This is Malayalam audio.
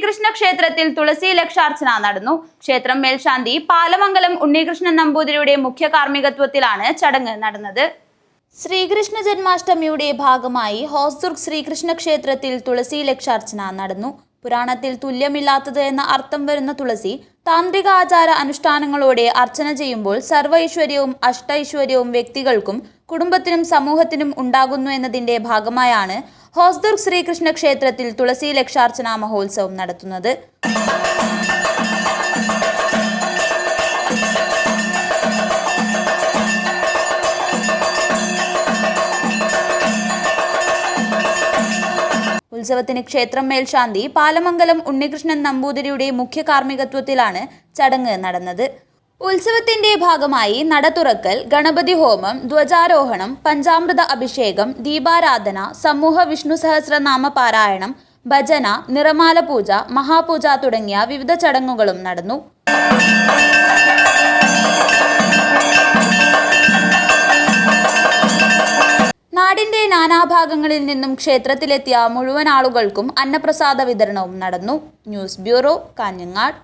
ശ്രീകൃഷ്ണ ക്ഷേത്രത്തിൽ തുളസി ലക്ഷാർച്ചന നടന്നു. ക്ഷേത്രം മേൽശാന്തി പാലമംഗലം ഉണ്ണികൃഷ്ണൻ നമ്പൂതിരിയുടെ മുഖ്യ കാർമ്മികത്വത്തിലാണ് ചടങ്ങ് നടന്നത്. ശ്രീകൃഷ്ണ ജന്മാഷ്ടമിയുടെ ഭാഗമായി ഹോസ്ദുർഗ് ശ്രീകൃഷ്ണ ക്ഷേത്രത്തിൽ തുളസി ലക്ഷാർച്ചന നടന്നു. പുരാണത്തിൽ തുല്യമില്ലാത്തത് എന്ന അർത്ഥം വരുന്ന തുളസി താന്ത്രിക ആചാര അനുഷ്ഠാനങ്ങളോടെ അർച്ചന ചെയ്യുമ്പോൾ സർവൈശ്വര്യവും അഷ്ടൈശ്വര്യവും വ്യക്തികൾക്കും കുടുംബത്തിനും സമൂഹത്തിനും ഉണ്ടാകുന്നു എന്നതിന്റെ ഭാഗമായാണ് ഹോസ്ദുർഗ് ശ്രീകൃഷ്ണ ക്ഷേത്രത്തിൽ തുളസി ലക്ഷാർച്ചന മഹോത്സവം നടത്തുന്നത്. ഉത്സവത്തിന് ക്ഷേത്രം മേൽശാന്തി പാലമംഗലം ഉണ്ണികൃഷ്ണൻ നമ്പൂതിരിയുടെ മുഖ്യ കാർമ്മികത്വത്തിലാണ് ചടങ്ങ് നടന്നത്. ഉത്സവത്തിന്റെ ഭാഗമായി നട തുറക്കൽ ഗണപതി ഹോമം ധ്വജാരോഹണം പഞ്ചാമൃത അഭിഷേകം ദീപാരാധന സമൂഹ വിഷ്ണു സഹസ്രനാമ പാരായണം ഭജന നിറമാല പൂജ മഹാപൂജ തുടങ്ങിയ വിവിധ ചടങ്ങുകളും നടന്നു. നാടിന്റെ നാനാഭാഗങ്ങളിൽ നിന്നും ക്ഷേത്രത്തിലെത്തിയ മുഴുവൻ ആളുകൾക്കും അന്നപ്രസാദ വിതരണവും നടന്നു. News bureau Kanhangad.